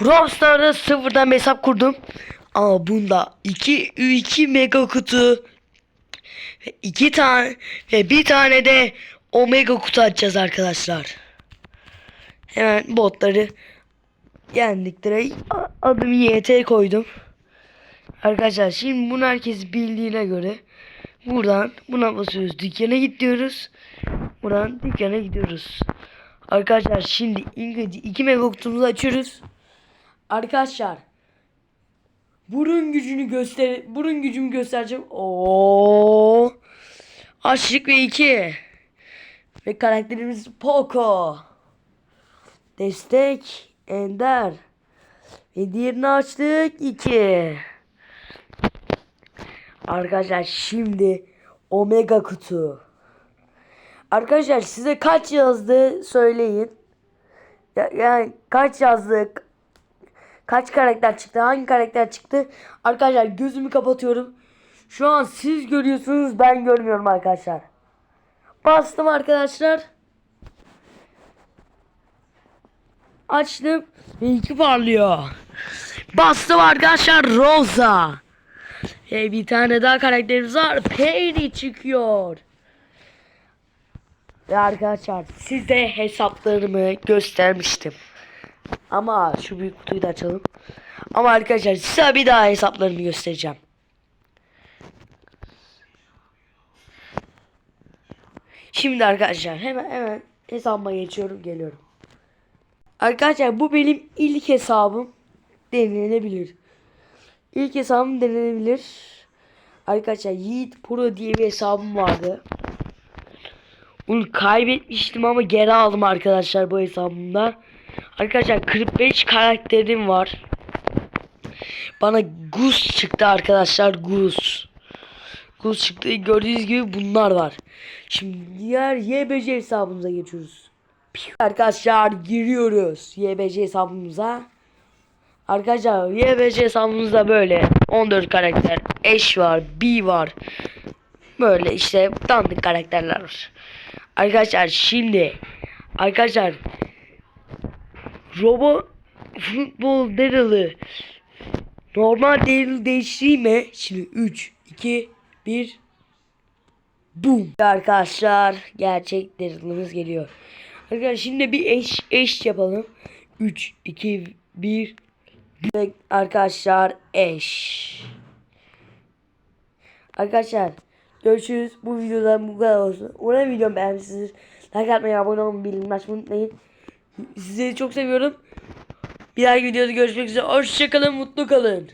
Brawl Stars'da sıfırdan hesap kurdum. Ama bunda 2 2 mega kutu 2 tane ve bir tane de omega kutu açacağız arkadaşlar. Hemen botları yendik direkt. A- Adımı YT koydum. Arkadaşlar şimdi bunu herkes bildiğine göre buradan buna basıyoruz. Dükkana git diyoruz. Buradan dükkana gidiyoruz. Arkadaşlar şimdi İngilizce 2 mega kutumuzu açıyoruz. Arkadaşlar burun gücünü göster burun gücümü göstereceğim. Oo! Açlık ve 2. Ve karakterimiz Poco. Destek Ender. Ve diğerini açtık 2. Arkadaşlar şimdi Omega kutu. Arkadaşlar size kaç yazdı söyleyin. Ya, yani kaç yazdık? Kaç karakter çıktı? Hangi karakter çıktı? Arkadaşlar gözümü kapatıyorum. Şu an siz görüyorsunuz ben görmüyorum arkadaşlar. Bastım arkadaşlar. Açtım iki parlıyor. Bastım arkadaşlar Rosa. Ve bir tane daha karakterimiz var. Penny çıkıyor. Ve arkadaşlar size hesaplarımı göstermiştim. Ama şu büyük kutuyu da açalım. Ama arkadaşlar size bir daha hesaplarımı göstereceğim. Şimdi arkadaşlar hemen hemen hesabıma geçiyorum geliyorum. Arkadaşlar bu benim ilk hesabım denilebilir. İlk hesabım denilebilir. Arkadaşlar Yiğit Pro diye bir hesabım vardı. Bunu kaybetmiştim ama geri aldım arkadaşlar bu hesabımda. Arkadaşlar 45 karakterim var. Bana Gus çıktı arkadaşlar Gus. Gus çıktı. Gördüğünüz gibi bunlar var. Şimdi diğer YBC hesabımıza geçiyoruz. Arkadaşlar giriyoruz YBC hesabımıza. Arkadaşlar YBC hesabımızda böyle 14 karakter. Eş var, B var. Böyle işte dandik karakterler var. Arkadaşlar şimdi arkadaşlar Robo futbol Daryl'ı normal Daryl değiştireyim mi? Şimdi 3 2 1 Boom. Arkadaşlar gerçek Daryl'ımız geliyor. Arkadaşlar şimdi bir eş eş yapalım. 3 2 1 ve arkadaşlar eş. Arkadaşlar görüşürüz. Bu videodan bu kadar olsun. Umarım videomu beğenmişsiniz. Like atmayı, abone olmayı, bildirim açmayı unutmayın. Sizleri çok seviyorum. Bir dahaki videoda görüşmek üzere. Hoşçakalın, mutlu kalın.